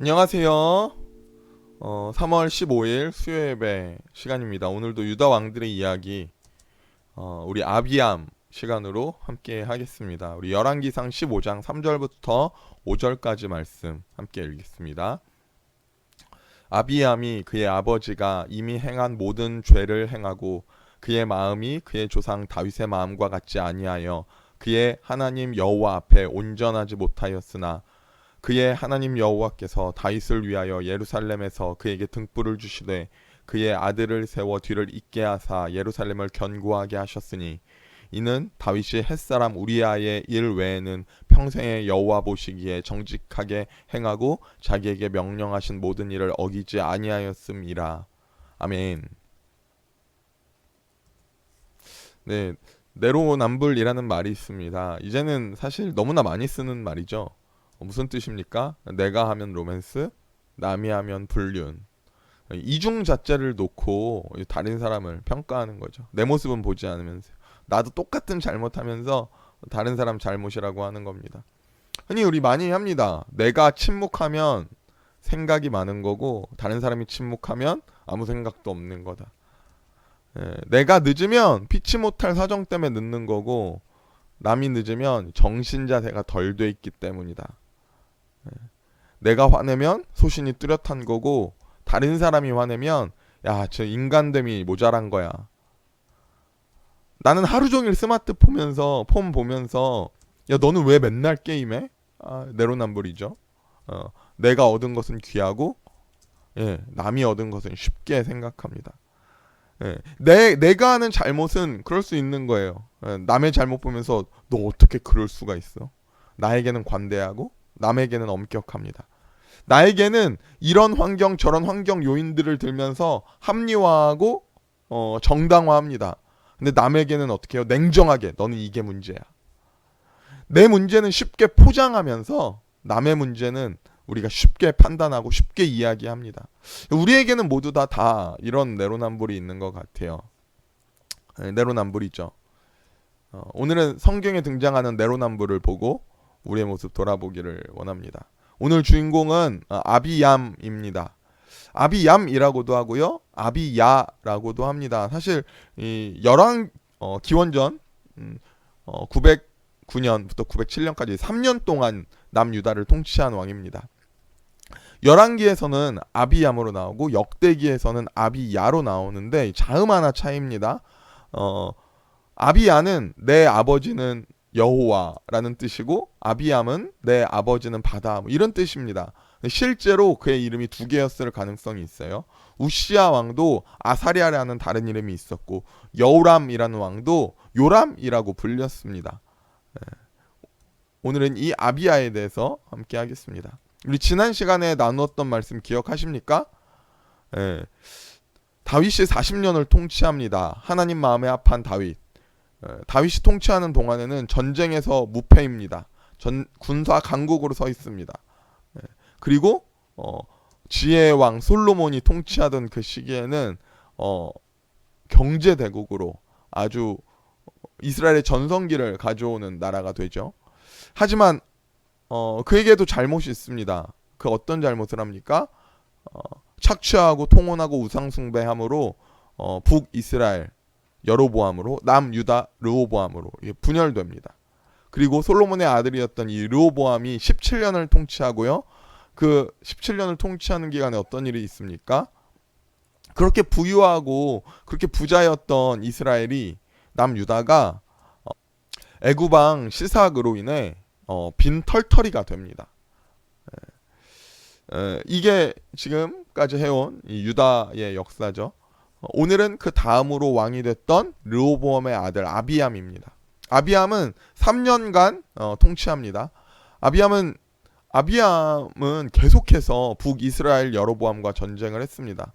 안녕하세요. 어, 3월 15일 수요 예배 시간입니다. 오늘도 유다 왕들의 이야기 어, 우리 아비암 시간으로 함께 하겠습니다. 우리 열왕기상 15장 3절부터 5절까지 말씀 함께 읽겠습니다. 아비암이 그의 아버지가 이미 행한 모든 죄를 행하고 그의 마음이 그의 조상 다윗의 마음과 같지 아니하여 그의 하나님 여호와 앞에 온전하지 못하였으나 그의 하나님 여호와께서 다윗을 위하여 예루살렘에서 그에게 등불을 주시되 그의 아들을 세워 뒤를 잇게 하사 예루살렘을 견고하게 하셨으니 이는 다윗이 햇사람 우리아의 일 외에는 평생에 여호와 보시기에 정직하게 행하고 자기에게 명령하신 모든 일을 어기지 아니하였음이라 아멘. 네, 내로남불이라는 말이 있습니다. 이제는 사실 너무나 많이 쓰는 말이죠. 어, 무슨 뜻입니까? 내가 하면 로맨스, 남이 하면 불륜. 이중 자체를 놓고 다른 사람을 평가하는 거죠. 내 모습은 보지 않으면서 나도 똑같은 잘못하면서 다른 사람 잘못이라고 하는 겁니다. 흔히 우리 많이 합니다. 내가 침묵하면 생각이 많은 거고 다른 사람이 침묵하면 아무 생각도 없는 거다. 예, 내가 늦으면 피치 못할 사정 때문에 늦는 거고 남이 늦으면 정신 자세가 덜 돼 있기 때문이다. 예, 내가 화내면 소신이 뚜렷한 거고 다른 사람이 화내면 야 저 인간됨이 모자란 거야. 나는 하루 종일 스마트 보면서 폰 보면서 야 너는 왜 맨날 게임해? 아, 내로남불이죠. 어, 내가 얻은 것은 귀하고 예, 남이 얻은 것은 쉽게 생각합니다. 예, 내 내가 하는 잘못은 그럴 수 있는 거예요. 예, 남의 잘못 보면서 너 어떻게 그럴 수가 있어? 나에게는 관대하고 남에게는 엄격합니다. 나에게는 이런 환경 저런 환경 요인들을 들면서 합리화하고 어, 정당화합니다. 근데 남에게는 어떻게 해요? 냉정하게 너는 이게 문제야. 내 문제는 쉽게 포장하면서 남의 문제는 우리가 쉽게 판단하고 쉽게 이야기합니다. 우리에게는 모두 다, 다 이런 내로남불이 있는 것 같아요. 네, 내로남불이죠. 어, 오늘은 성경에 등장하는 내로남불을 보고 우리의 모습 돌아보기를 원합니다. 오늘 주인공은 어, 아비얌입니다. 아비얌이라고도 하고요, 아비야라고도 합니다. 사실 이 열왕 어, 기원전 음, 어, 909년부터 907년까지 3년 동안 남유다를 통치한 왕입니다. 열왕기에서는 아비얌으로 나오고 역대기에서는 아비야로 나오는데 자음 하나 차이입니다. 어, 아비야는 내 아버지는 여호와라는 뜻이고 아비암은 내 아버지는 바다 뭐 이런 뜻입니다. 실제로 그의 이름이 두 개였을 가능성이 있어요. 우시아 왕도 아사리아라는 다른 이름이 있었고 여우람이라는 왕도 요람이라고 불렸습니다. 예. 오늘은 이 아비야에 대해서 함께 하겠습니다. 우리 지난 시간에 나누었던 말씀 기억하십니까? 예. 다윗이 40년을 통치합니다. 하나님 마음에 합한 다윗. 예. 다윗이 통치하는 동안에는 전쟁에서 무패입니다. 전 군사 강국으로 서 있습니다. 예. 그리고 어, 지혜의 왕 솔로몬이 통치하던 그 시기에는 어, 경제 대국으로 아주 이스라엘의 전성기를 가져오는 나라가 되죠. 하지만 어, 그에게도 잘못이 있습니다. 그 어떤 잘못을 합니까? 어, 착취하고 통혼하고 우상숭배함으로 어, 북 이스라엘 여로보암으로 남유다 르호보암으로 분열됩니다. 그리고 솔로몬의 아들이었던 이 르호보암이 17년을 통치하고요. 그 17년을 통치하는 기간에 어떤 일이 있습니까? 그렇게 부유하고 그렇게 부자였던 이스라엘이 남유다가 어, 애구방 시삭으로 인해 어, 빈 털터리가 됩니다. 에, 에, 이게 지금까지 해온 이 유다의 역사죠. 어, 오늘은 그 다음으로 왕이 됐던 르호보암의 아들 아비암입니다. 아비암은 3년간 어, 통치합니다. 아비암은 아비암은 계속해서 북이스라엘 여로보암과 전쟁을 했습니다.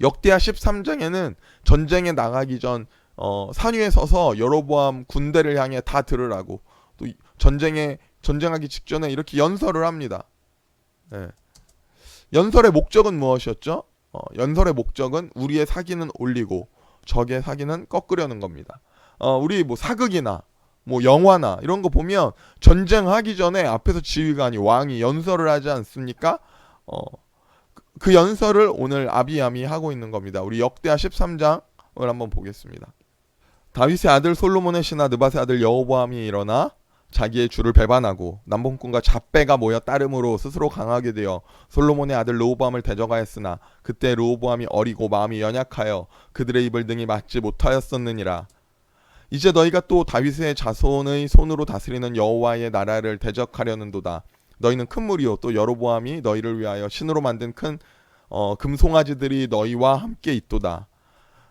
역대하 13장에는 전쟁에 나가기 전 어, 산 위에 서서 여로보암 군대를 향해 다 들으라고 또 전쟁에 전쟁하기 직전에 이렇게 연설을 합니다. 예. 연설의 목적은 무엇이었죠? 어, 연설의 목적은 우리의 사기는 올리고 적의 사기는 꺾으려는 겁니다. 어, 우리 뭐 사극이나 뭐 영화나 이런 거 보면 전쟁하기 전에 앞에서 지휘관이 왕이 연설을 하지 않습니까? 어, 그- 그 연설을 오늘 아비암이 하고 있는 겁니다. 우리 역대하 13장을 한번 보겠습니다. 다윗의 아들 솔로몬의 신하 느밧의 아들 여호보암이 일어나 자기의 주를 배반하고 남봉꾼과 잡배가 모여 따름으로 스스로 강하게 되어 솔로몬의 아들 르호보암을 대적하였으나 그때 르호보암이 어리고 마음이 연약하여 그들의 입을 능히 막지 못하였었느니라. 이제 너희가 또 다윗의 자손의 손으로 다스리는 여호와의 나라를 대적하려는도다. 너희는 큰 무리요. 또 여로보암이 너희를 위하여 신으로 만든 큰 어, 금송아지들이 너희와 함께 있도다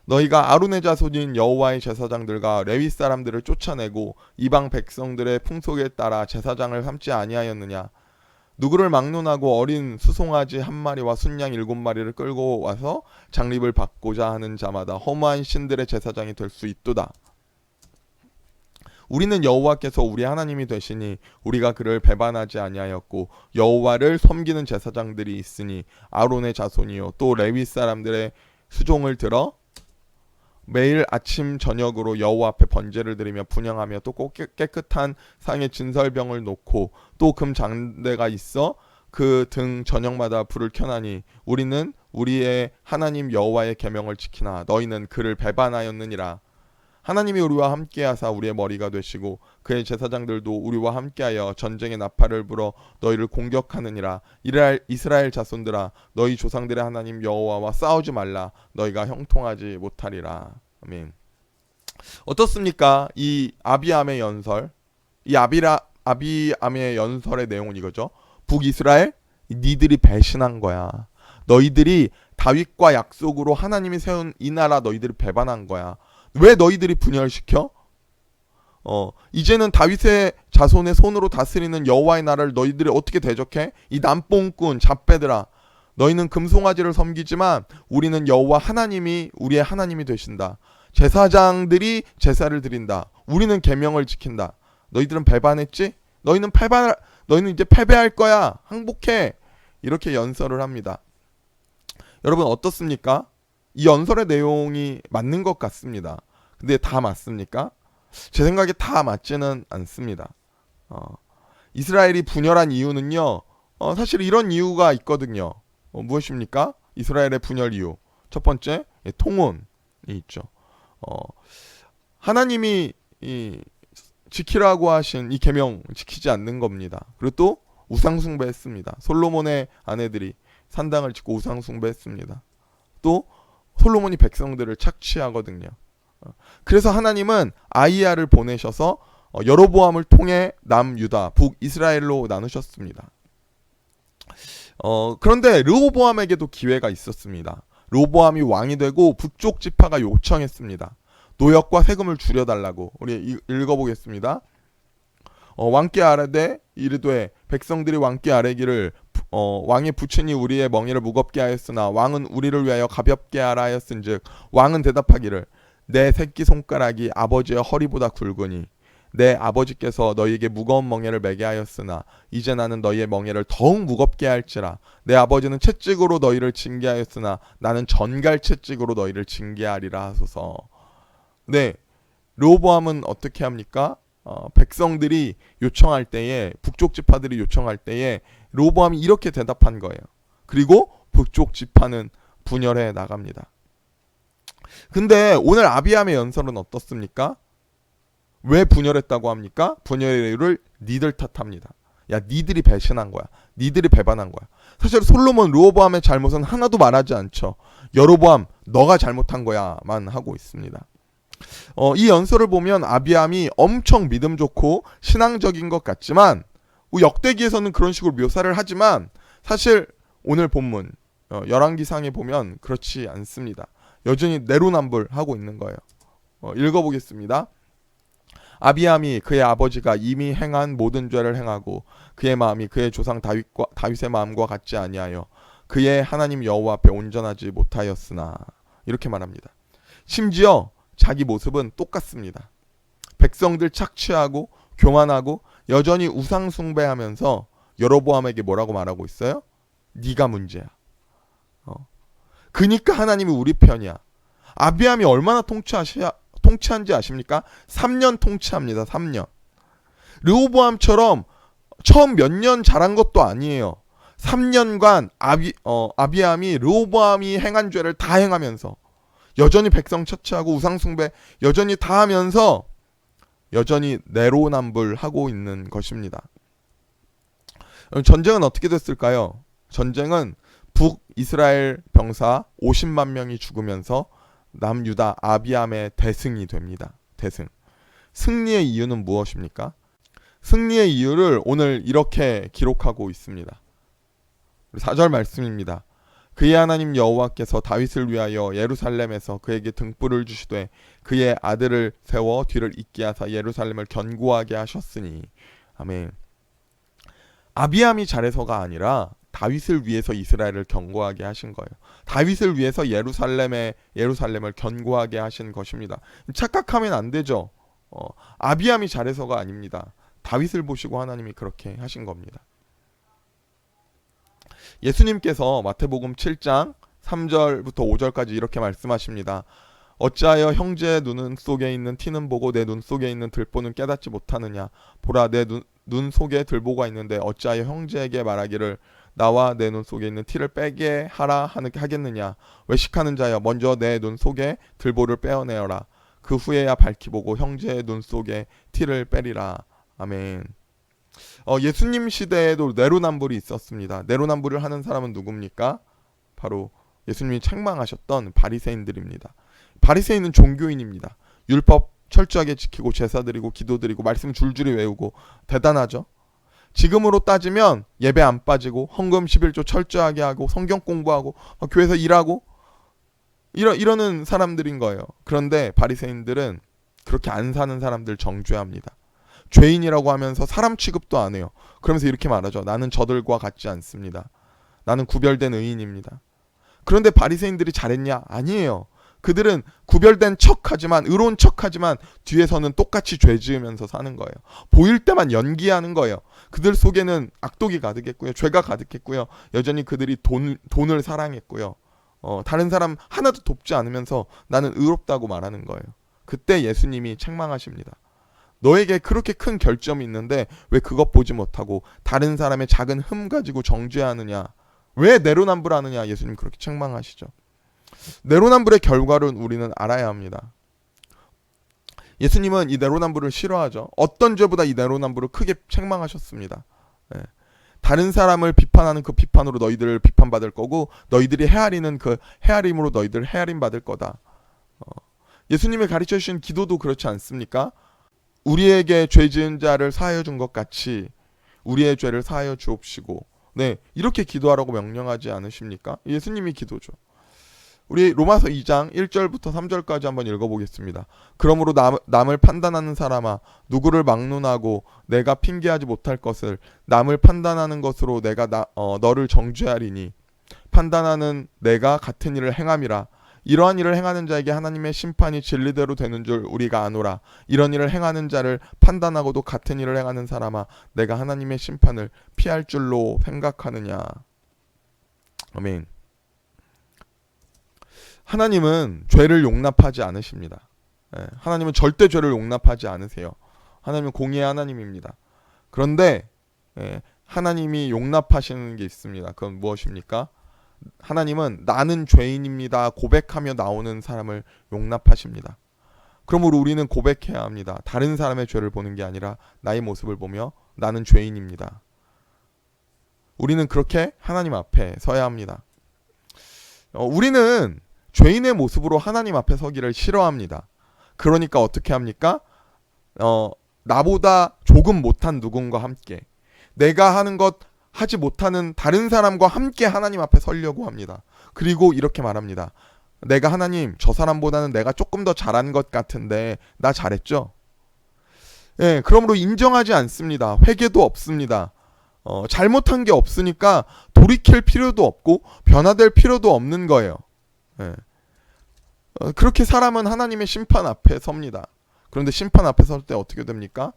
너희가 아론의 자손인 여호와의 제사장들과 레위 사람들을 쫓아내고 이방 백성들의 풍속에 따라 제사장을 삼지 아니하였느냐? 누구를 막론하고 어린 수송아지 한 마리와 순양 일곱 마리를 끌고 와서 장립을 받고자 하는 자마다 허무한 신들의 제사장이 될 수 있도다. 우리는 여호와께서 우리 하나님이 되시니 우리가 그를 배반하지 아니하였고 여호와를 섬기는 제사장들이 있으니 아론의 자손이요 또 레위 사람들의 수종을 들어 매일 아침 저녁으로 여호와 앞에 번제를 드리며 분양하며 또 꼭 깨끗한 상의 진설병을 놓고 또 금 장대가 있어 그 등 저녁마다 불을 켜나니 우리는 우리의 하나님 여호와의 계명을 지키나 너희는 그를 배반하였느니라 하나님이 우리와 함께하사 우리의 머리가 되시고 그의 제사장들도 우리와 함께하여 전쟁의 나팔을 불어 너희를 공격하느니라. 이스라엘, 이스라엘 자손들아 너희 조상들의 하나님 여호와와 싸우지 말라. 너희가 형통하지 못하리라. 아멘. 어떻습니까? 이 아비암의 연설 이 아비라 아비암의 연설의 내용은 이거죠. 북이스라엘 니들이 배신한 거야. 너희들이 다윗과 약속으로 하나님이 세운 이 나라 너희들이 배반한 거야 왜 너희들이 분열시켜? 어, 이제는 다윗의 자손의 손으로 다스리는 여호와의 나라를 너희들이 어떻게 대적해? 이 남봉꾼 잡배들아. 너희는 금송아지를 섬기지만 우리는 여호와 하나님이 우리의 하나님이 되신다. 제사장들이 제사를 드린다. 우리는 계명을 지킨다. 너희들은 배반했지? 너희는 패반 너희는 이제 패배할 거야. 항복해. 이렇게 연설을 합니다. 여러분 어떻습니까? 이 연설의 내용이 맞는 것 같습니다. 근데 다 맞습니까? 제 생각에 다 맞지는 않습니다. 어, 이스라엘이 분열한 이유는요. 어, 사실 이런 이유가 있거든요. 어, 무엇입니까? 이스라엘의 분열 이유. 첫 번째, 예, 통혼이 있죠. 어, 하나님이 이, 지키라고 하신 이 계명 지키지 않는 겁니다. 그리고 또 우상 숭배했습니다. 솔로몬의 아내들이 산당을 짓고 우상 숭배했습니다. 또 솔로몬이 백성들을 착취하거든요. 어, 그래서 하나님은 아이야를 보내셔서 어, 여로보암을 통해 남유다, 북이스라엘로 나누셨습니다. 어, 그런데 르호보암에게도 기회가 있었습니다. 르호보암이 왕이 되고 북쪽 지파가 요청했습니다. 노역과 세금을 줄여달라고 우리 이- 읽어보겠습니다. 어, 왕께 아뢰되 이르되 백성들이 왕께 아뢰기를 어, 왕의 부친이 우리의 멍에를 무겁게 하였으나 왕은 우리를 위하여 가볍게 하라 하였은즉 왕은 대답하기를 내 새끼 손가락이 아버지의 허리보다 굵으니 내 아버지께서 너희에게 무거운 멍에를 매게 하였으나 이제 나는 너희의 멍에를 더욱 무겁게 할지라 내 아버지는 채찍으로 너희를 징계하였으나 나는 전갈 채찍으로 너희를 징계하리라 하소서 네 르호보암은 어떻게 합니까? 어, 백성들이 요청할 때에 북쪽 지파들이 요청할 때에 르호보암이 이렇게 대답한 거예요. 그리고 북쪽 지파는 분열해 나갑니다. 근데 오늘 아비암의 연설은 어떻습니까? 왜 분열했다고 합니까? 분열의 이유를 니들 탓합니다. 야, 니들이 배신한 거야. 니들이 배반한 거야. 사실 솔로몬 르호보암의 잘못은 하나도 말하지 않죠. 여로보암 너가 잘못한 거야만 하고 있습니다. 어, 이 연설을 보면 아비암이 엄청 믿음 좋고 신앙적인 것 같지만 뭐 역대기에서는 그런 식으로 묘사를 하지만 사실 오늘 본문 어, 열왕기상에 보면 그렇지 않습니다. 여전히 내로남불하고 있는 거예요. 어, 읽어보겠습니다. 아비암이 그의 아버지가 이미 행한 모든 죄를 행하고 그의 마음이 그의 조상 다윗과 다윗의 마음과 같지 아니하여 그의 하나님 여호와 앞에 온전하지 못하였으나 이렇게 말합니다. 심지어 자기 모습은 똑같습니다. 백성들 착취하고 교만하고 여전히 우상 숭배하면서 여로보암에게 뭐라고 말하고 있어요? 네가 문제야. 어. 그니까 하나님이 우리 편이야. 아비암이 얼마나 통치하셔야 통치한지 아십니까? 3년 통치합니다. 3년. 르호보암처럼 처음 몇 년 잘한 것도 아니에요. 3년간 아비 어 아비암이 르호보암이 행한 죄를 다 행하면서 여전히 백성 처치하고 우상 숭배 여전히 다 하면서 여전히 내로남불하고 있는 것입니다. 전쟁은 어떻게 됐을까요? 전쟁은 북이스라엘 병사 50만 명이 죽으면서 남유다 아비암의 대승이 됩니다. 대승. 승리의 이유는 무엇입니까? 승리의 이유를 오늘 이렇게 기록하고 있습니다. 4절 말씀입니다. 그의 하나님 여호와께서 다윗을 위하여 예루살렘에서 그에게 등불을 주시되 그의 아들을 세워 뒤를 잇게 하사 예루살렘을 견고하게 하셨으니 아멘. 아비암이 잘해서가 아니라 다윗을 위해서 이스라엘을 견고하게 하신 거예요. 다윗을 위해서 예루살렘에 예루살렘을 견고하게 하신 것입니다. 착각하면 안 되죠. 어, 아비암이 잘해서가 아닙니다. 다윗을 보시고 하나님이 그렇게 하신 겁니다. 예수님께서 마태복음 7장 3절부터 5절까지 이렇게 말씀하십니다. 어찌하여 형제의 눈은 속에 있는 티는 보고 내 눈 속에 있는 들보는 깨닫지 못하느냐 보라 내 눈 눈 속에 들보가 있는데 어찌하여 형제에게 말하기를 나와 내 눈 속에 있는 티를 빼게 하라 하겠느냐 외식하는 자여 먼저 내 눈 속에 들보를 빼어내어라 그 후에야 밝히 보고 형제의 눈 속에 티를 빼리라 아멘. 어, 예수님 시대에도 내로남불이 있었습니다. 내로남불을 하는 사람은 누굽니까? 바로 예수님이 책망하셨던 바리새인들입니다. 바리새인은 종교인입니다. 율법 철저하게 지키고 제사 드리고 기도 드리고 말씀 줄줄이 외우고 대단하죠. 지금으로 따지면 예배 안 빠지고 헌금 11조 철저하게 하고 성경 공부하고 어, 교회에서 일하고 이러 이러는 사람들인 거예요. 그런데 바리새인들은 그렇게 안 사는 사람들 정죄합니다. 죄인이라고 하면서 사람 취급도 안 해요. 그러면서 이렇게 말하죠. 나는 저들과 같지 않습니다. 나는 구별된 의인입니다. 그런데 바리새인들이 잘했냐? 아니에요. 그들은 구별된 척하지만 의로운 척하지만 뒤에서는 똑같이 죄 지으면서 사는 거예요. 보일 때만 연기하는 거예요. 그들 속에는 악독이 가득했고요. 죄가 가득했고요. 여전히 그들이 돈 돈을 사랑했고요. 어, 다른 사람 하나도 돕지 않으면서 나는 의롭다고 말하는 거예요. 그때 예수님이 책망하십니다. 너에게 그렇게 큰 결점이 있는데 왜 그것 보지 못하고 다른 사람의 작은 흠 가지고 정죄하느냐? 왜 내로남불하느냐? 예수님 그렇게 책망하시죠. 내로남불의 결과를 우리는 알아야 합니다. 예수님은 이 내로남불을 싫어하죠. 어떤 죄보다 이 내로남불을 크게 책망하셨습니다. 예. 다른 사람을 비판하는 그 비판으로 너희들을 비판받을 거고 너희들이 헤아리는 그 헤아림으로 너희들 헤아림 받을 거다. 어. 예수님이 가르쳐 주신 기도도 그렇지 않습니까? 우리에게 죄 지은 자를 사하여 준 것 같이 우리의 죄를 사하여 주옵시고 네 이렇게 기도하라고 명령하지 않으십니까? 예수님이 기도죠. 우리 로마서 2장 1절부터 3절까지 한번 읽어보겠습니다. 그러므로 남, 남을 판단하는 사람아 누구를 막론하고 내가 핑계하지 못할 것을 남을 판단하는 것으로 내가 나, 어, 너를 정죄하리니 판단하는 내가 같은 일을 행함이라 이러한 일을 행하는 자에게 하나님의 심판이 진리대로 되는 줄 우리가 아노라. 이런 일을 행하는 자를 판단하고도 같은 일을 행하는 사람아, 내가 하나님의 심판을 피할 줄로 생각하느냐. 아멘. 하나님은 죄를 용납하지 않으십니다. 예, 하나님은 절대 죄를 용납하지 않으세요. 하나님은 공의의 하나님입니다. 그런데 예, 하나님이 용납하시는 게 있습니다. 그건 무엇입니까? 하나님은 나는 죄인입니다. 고백하며 나오는 사람을 용납하십니다. 그러므로 우리는 고백해야 합니다. 다른 사람의 죄를 보는 게 아니라 나의 모습을 보며 나는 죄인입니다. 우리는 그렇게 하나님 앞에 서야 합니다. 어, 우리는 죄인의 모습으로 하나님 앞에 서기를 싫어합니다. 그러니까 어떻게 합니까? 어, 나보다 조금 못한 누군가 함께 내가 하는 것 하지 못하는 다른 사람과 함께 하나님 앞에 서려고 합니다. 그리고 이렇게 말합니다. 내가 하나님 저 사람보다는 내가 조금 더 잘한 것 같은데 나 잘했죠? 예, 그러므로 인정하지 않습니다. 회개도 없습니다. 어, 잘못한 게 없으니까 돌이킬 필요도 없고 변화될 필요도 없는 거예요. 예. 어, 그렇게 사람은 하나님의 심판 앞에 섭니다. 그런데 심판 앞에 설 때 어떻게 됩니까?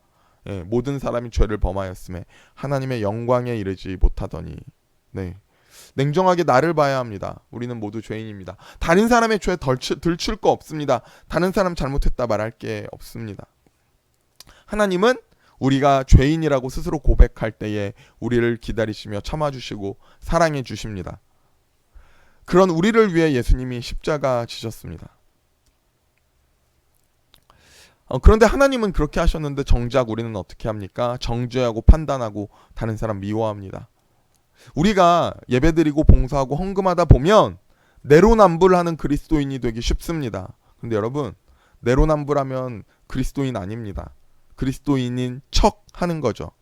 예, 모든 사람이 죄를 범하였음에 하나님의 영광에 이르지 못하더니 네. 냉정하게 나를 봐야 합니다. 우리는 모두 죄인입니다. 다른 사람의 죄 덜치, 들칠 거 없습니다. 다른 사람 잘못했다 말할 게 없습니다. 하나님은 우리가 죄인이라고 스스로 고백할 때에 우리를 기다리시며 참아주시고 사랑해 주십니다. 그런 우리를 위해 예수님이 십자가 지셨습니다. 어, 그런데 하나님은 그렇게 하셨는데 정작 우리는 어떻게 합니까? 정죄하고 판단하고 다른 사람 미워합니다. 우리가 예배드리고 봉사하고 헌금하다 보면 내로남불하는 그리스도인이 되기 쉽습니다. 근데 여러분 내로남불하면 그리스도인 아닙니다. 그리스도인인 척 하는 거죠.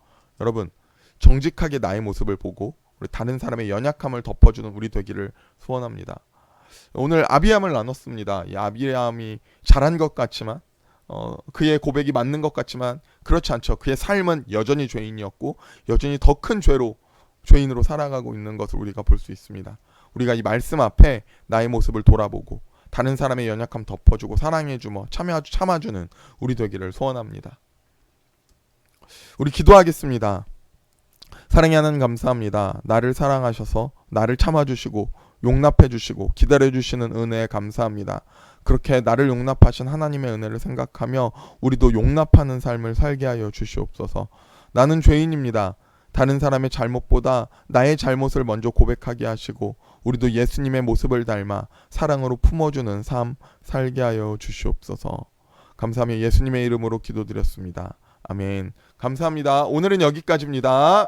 여러분 정직하게 나의 모습을 보고 우리 다른 사람의 연약함을 덮어주는 우리 되기를 소원합니다. 오늘 아비함을 나눴습니다. 이 아비함이 잘한 것 같지만 어, 그의 고백이 맞는 것 같지만 그렇지 않죠. 그의 삶은 여전히 죄인이었고 여전히 더 큰 죄로 죄인으로 살아가고 있는 것을 우리가 볼 수 있습니다. 우리가 이 말씀 앞에 나의 모습을 돌아보고 다른 사람의 연약함 덮어주고 사랑해주며 참여 참아주는 우리 되기를 소원합니다. 우리 기도하겠습니다. 사랑의 하나님 감사합니다. 나를 사랑하셔서 나를 참아주시고 용납해 주시고 기다려 주시는 은혜에 감사합니다. 그렇게 나를 용납하신 하나님의 은혜를 생각하며 우리도 용납하는 삶을 살게 하여 주시옵소서. 나는 죄인입니다. 다른 사람의 잘못보다 나의 잘못을 먼저 고백하게 하시고 우리도 예수님의 모습을 닮아 사랑으로 품어주는 삶 살게 하여 주시옵소서. 감사하며 예수님의 이름으로 기도드렸습니다. 아멘. 감사합니다. 오늘은 여기까지입니다.